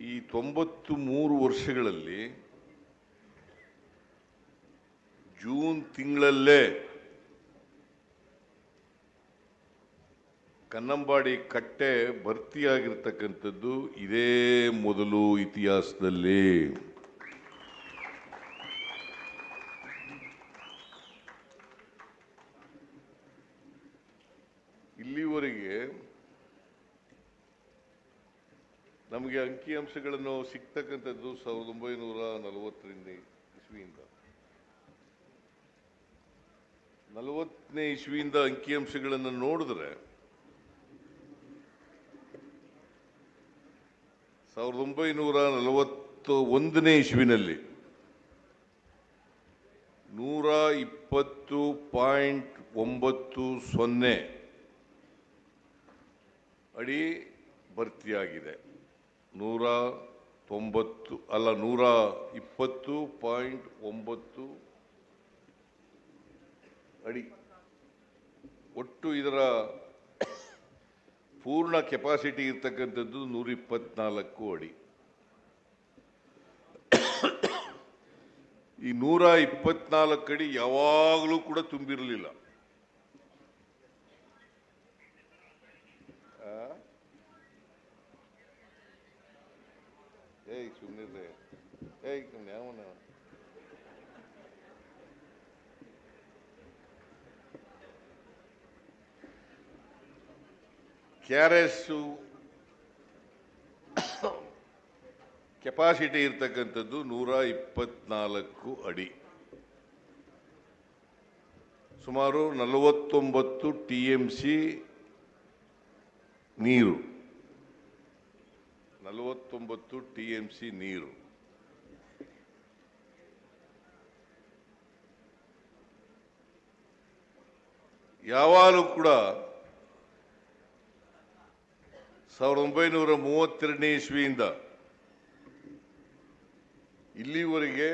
ಈ ತೊಂಬತ್ತು ಮೂರು ವರ್ಷಗಳಲ್ಲಿ ಜೂನ್ ತಿಂಗಳಲ್ಲೇ ಕನ್ನಂಬಾಡಿ ಕಟ್ಟೆ ಭರ್ತಿಯಾಗಿರ್ತಕ್ಕಂಥದ್ದು ಇದೇ ಮೊದಲು ಇತಿಹಾಸದಲ್ಲಿ. ಇಲ್ಲಿವರೆಗೆ ನಮಗೆ ಅಂಕಿಅಂಶಗಳನ್ನು ಸಿಗ್ತಕ್ಕಂಥದ್ದು ಸಾವಿರದ ಒಂಬೈನೂರ ನಲವತ್ತರಿಂದ ಇಸ್ವಿಯಿಂದ. ನಲವತ್ತನೇ ಇಸ್ವಿಯಿಂದ ಅಂಕಿಅಂಶಗಳನ್ನು ನೋಡಿದ್ರೆ ಸಾವಿರದ ಒಂಬೈನೂರ ನಲವತ್ತು ಒಂದನೇ ಇಸ್ವಿನಲ್ಲಿ ನೂರ ಇಪ್ಪತ್ತು ಪಾಯಿಂಟ್ ಒಂಬತ್ತು ಸೊನ್ನೆ ಅಡಿ ಭರ್ತಿಯಾಗಿದೆ. ನೂರ ತೊಂಬತ್ತು, ಅಲ್ಲ ನೂರ ಇಪ್ಪತ್ತು ಪಾಯಿಂಟ್ ಒಂಬತ್ತು ಅಡಿ. ಒಟ್ಟು ಇದರ ಪೂರ್ಣ ಕೆಪಾಸಿಟಿ ಇರ್ತಕ್ಕಂಥದ್ದು ನೂರ ಇಪ್ಪತ್ನಾಲ್ಕು ಅಡಿ. ಈ ನೂರ ಇಪ್ಪತ್ನಾಲ್ಕು ಅಡಿ ಯಾವಾಗಲೂ ಕೂಡ ತುಂಬಿರಲಿಲ್ಲ. ಏಯ್ ಸುಮ್ಮನೆ ಏಯ್ ಯಾವನ ಕೆ ಆರ್ ಎಸ್ ಕೆಪಾಸಿಟಿ ಇರ್ತಕ್ಕಂಥದ್ದು ನೂರ ಇಪ್ಪತ್ನಾಲ್ಕು ಅಡಿ ಸುಮಾರು ನಲವತ್ತೊಂಬತ್ತು ಟಿ ಎಂ ಸಿ ನೀರು ನಲವತ್ತೊಂಬತ್ತು ಟಿ ಎಂ ಸಿ ನೀರು. ಯಾವಾಗಲೂ ಕೂಡ ಸಾವಿರದ ಒಂಬೈನೂರ ಮೂವತ್ತೆರಡನೇ ಇಸ್ವಿಯಿಂದ ಇಲ್ಲಿವರೆಗೆ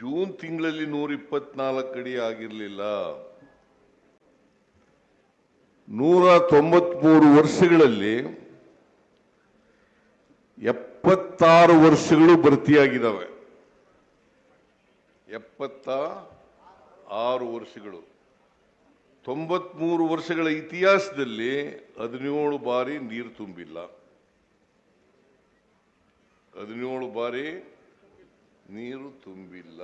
ಜೂನ್ ತಿಂಗಳಲ್ಲಿ ನೂರ ಇಪ್ಪತ್ನಾಲ್ಕು ಅಡಿ ಆಗಿರಲಿಲ್ಲ. ನೂರ ತೊಂಬತ್ಮೂರು ವರ್ಷಗಳಲ್ಲಿ ಎಪ್ಪತ್ತಾರು ವರ್ಷಗಳು ಭರ್ತಿಯಾಗಿದ್ದಾವೆ. ಎಪ್ಪತ್ತ ಆರು ವರ್ಷಗಳು. ತೊಂಬತ್ಮೂರು ವರ್ಷಗಳ ಇತಿಹಾಸದಲ್ಲಿ ಹದಿನೇಳು ಬಾರಿ ನೀರು ತುಂಬಿಲ್ಲ. ಹದಿನೇಳು ಬಾರಿ ನೀರು ತುಂಬಿಲ್ಲ.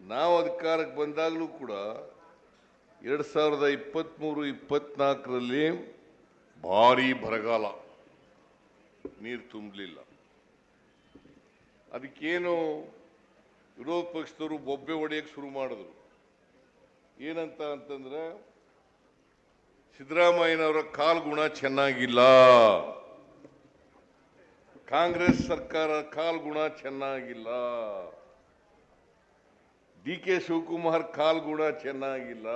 ನಾವು ಅಧಿಕಾರಕ್ಕೆ ಬಂದಾಗಲೂ ಕೂಡ ಎರಡು ಸಾವಿರದ ಇಪ್ಪತ್ತ್ಮೂರು ಇಪ್ಪತ್ನಾಲ್ಕರಲ್ಲಿ ಭಾರಿ ಬರಗಾಲ. ನೀರು ತುಂಬಲಿಲ್ಲ. ಅದಕ್ಕೇನು ವಿರೋಧ ಪಕ್ಷದವರು ಬೊಬ್ಬೆ ಹೊಡೆಯಕ್ಕೆ ಶುರು ಮಾಡಿದ್ರು. ಏನಂತ ಅಂತಂದ್ರೆ, ಸಿದ್ದರಾಮಯ್ಯನವರ ಕಾಲ್ಗುಣ ಚೆನ್ನಾಗಿಲ್ಲ. ಕಾಂಗ್ರೆಸ್ ಸರ್ಕಾರ ಕಾಲ್ಗುಣ ಚೆನ್ನಾಗಿಲ್ಲ. ಡಿ ಕೆ ಶಿವಕುಮಾರ್ ಕಾಲ್ಗುಣ ಚೆನ್ನಾಗಿಲ್ಲ.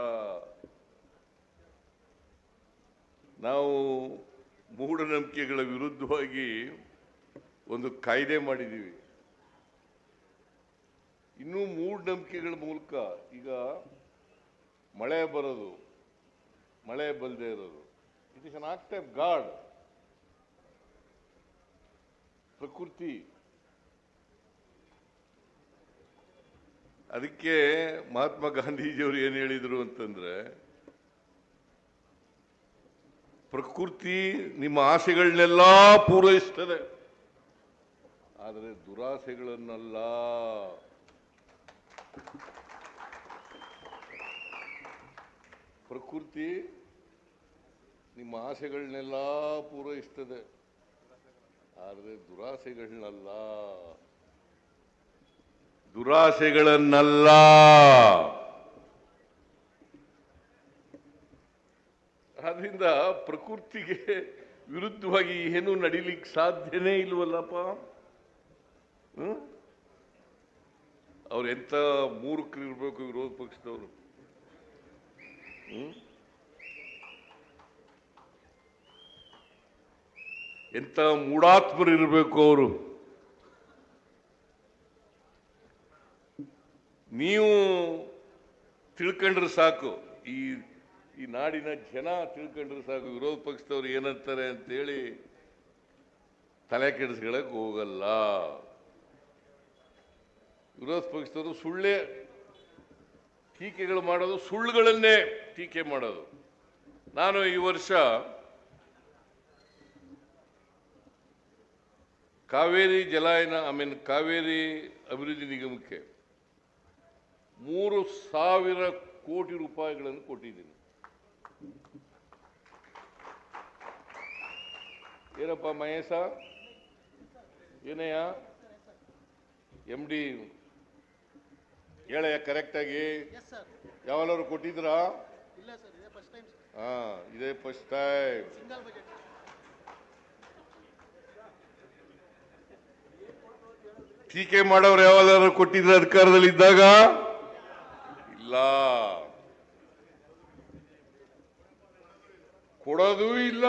ನಾವು ಮೂಢನಂಬಿಕೆಗಳ ವಿರುದ್ಧವಾಗಿ ಒಂದು ಕಾಯ್ದೆ ಮಾಡಿದ್ದೀವಿ. ಇನ್ನೂ ಮೂಢನಂಬಿಕೆಗಳ ಮೂಲಕ ಈಗ ಮಳೆ ಬರೋದು, ಮಳೆ ಬಲ್ಲದೆ ಇರೋದು it is an act of God ಪ್ರಕೃತಿ. ಅದಕ್ಕೆ ಮಹಾತ್ಮ ಗಾಂಧೀಜಿಯವರು ಏನು ಹೇಳಿದರು ಅಂತಂದ್ರೆ ಪ್ರಕೃತಿ ನಿಮ್ಮ ಆಸೆಗಳನ್ನೆಲ್ಲ ಪೂರೈಸ್ತದೆ. ಆದರೆ ದುರಾಸೆಗಳನ್ನಲ್ಲ. ಪ್ರಕೃತಿ ನಿಮ್ಮ ಆಸೆಗಳನ್ನೆಲ್ಲ ಪೂರೈಸ್ತದೆ. ಆದರೆ ದುರಾಸೆಗಳನ್ನಲ್ಲ. ದುರಾಸೆಗಳನ್ನಲ್ಲ. ಆದ್ರಿಂದ ಪ್ರಕೃತಿಗೆ ವಿರುದ್ಧವಾಗಿ ಏನೂ ನಡೀಲಿಕ್ಕೆ ಸಾಧ್ಯನೇ ಇಲ್ವಲ್ಲಪ್ಪ? ಅವ್ರು ಎಂತ ಮೂರ್ಖರು ಇರ್ಬೇಕು ವಿರೋಧ ಪಕ್ಷದವರು? ಎಂತ ಮೂಢಾತ್ಮರು ಇರಬೇಕು ಅವರು ನೀವು ತಿಳ್ಕೊಂಡ್ರೆ ಸಾಕು ಈ ಈ ನಾಡಿನ ಜನ ತಿಳ್ಕೊಂಡ್ರೆ ಸಾಕು, ವಿರೋಧ ಪಕ್ಷದವ್ರು ಏನಂತಾರೆ ಅಂತೇಳಿ ತಲೆ ಕೆಡಿಸ್ಕೊಳಕ್ ಹೋಗಲ್ಲ. ವಿರೋಧ ಪಕ್ಷದವರು ಸುಳ್ಳೇ ಟೀಕೆಗಳು ಮಾಡೋದು, ಸುಳ್ಳುಗಳನ್ನೇ ಟೀಕೆ ಮಾಡೋದು. ನಾನು ಈ ವರ್ಷ ಕಾವೇರಿ ಜಲಾಯನ ಐ ಮೀನ್ ಕಾವೇರಿ ಅಭಿವೃದ್ಧಿ ನಿಗಮಕ್ಕೆ ಮೂರು ಸಾವಿರ ಕೋಟಿ ರೂಪಾಯಿಗಳನ್ನು ಕೊಟ್ಟಿದ್ದೀನಿ. ಏನಪ್ಪ ಮಹೇಶ? ಏನಯ್ಯ ಎಂ ಡಿ ಹೇಳಯ್ಯ ಕರೆಕ್ಟಾಗಿ ಯಾವಾಗಾದ್ರು ಕೊಟ್ಟಿದ್ರಾ ಹಾ ಇದೇ ಫಸ್ಟ್ ಟೈಮ್ ಟೀಕೆ ಮಾಡೋರು ಯಾವಾಗಾದ್ರು ಕೊಟ್ಟಿದ್ರೆ ಅಧಿಕಾರದಲ್ಲಿ ಇದ್ದಾಗ? ಇಲ್ಲ. ಕೊಡೋದೂ ಇಲ್ಲ.